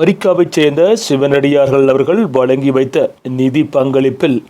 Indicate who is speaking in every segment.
Speaker 1: அமெரிக்காவைச் சேர்ந்த சிவனடியார்கள் அவர்கள் வழங்கி வைத்த நிதி பங்களிப்பில்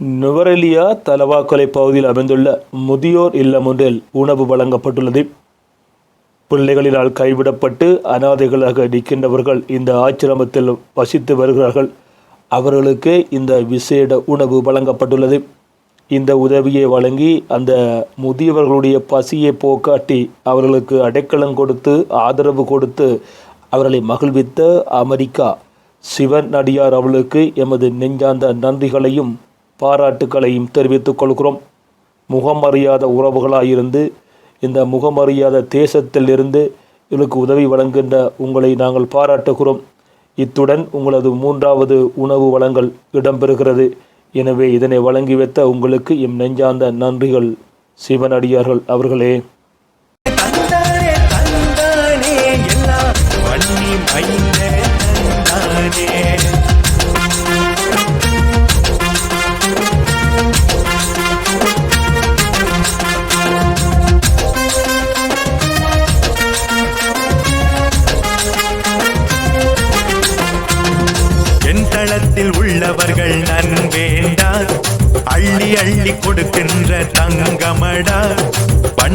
Speaker 1: நுவரெலியா தலவாக்கலை பகுதியில் அமைந்துள்ள முதியோர் இல்லம் ஒன்றில் உணவு வழங்கப்பட்டுள்ளது. பிள்ளைகளினால் கைவிடப்பட்டு அனாதைகளாக நிற்கின்றவர்கள் இந்த ஆச்சிரமத்தில் வசித்து வருகிறார்கள். அவர்களுக்கு இந்த விசேட உணவு வழங்கப்பட்டுள்ளது. இந்த உதவியை வழங்கி அந்த முதியவர்களுடைய பசியை போக்காட்டி அவர்களுக்கு அடைக்கலம் கொடுத்து ஆதரவு கொடுத்து அவர்களை மகிழ்வித்த அமெரிக்கா சிவன் அடியார் அவளுக்கு எமது நெஞ்சார்ந்த நன்றிகளையும் பாராட்டுக்களையும் தெரிவித்துக் கொள்கிறோம். முகமறியாத உறவுகளாயிருந்து இந்த முகமறியாத தேசத்திலிருந்து இவளுக்கு உதவி வழங்குகின்ற உங்களை நாங்கள் பாராட்டுகிறோம். இத்துடன் உங்களது மூன்றாவது உணவு வழங்கல் இடம்பெறுகிறது. எனவே இதனை வழங்கி வைத்த உங்களுக்கு எம் நெஞ்சார்ந்த நன்றிகள் சிவனடியார்கள் அவர்களே.
Speaker 2: தந்தானே உள்ளவர்கள் நன் வேண்டார் அள்ளி அள்ளி கொடுக்கின்ற தங்கமடா.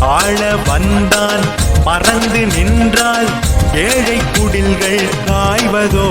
Speaker 2: ஆள வந்தான் மறந்து நின்றால் ஏழை குடில்கள் காய்வதோ?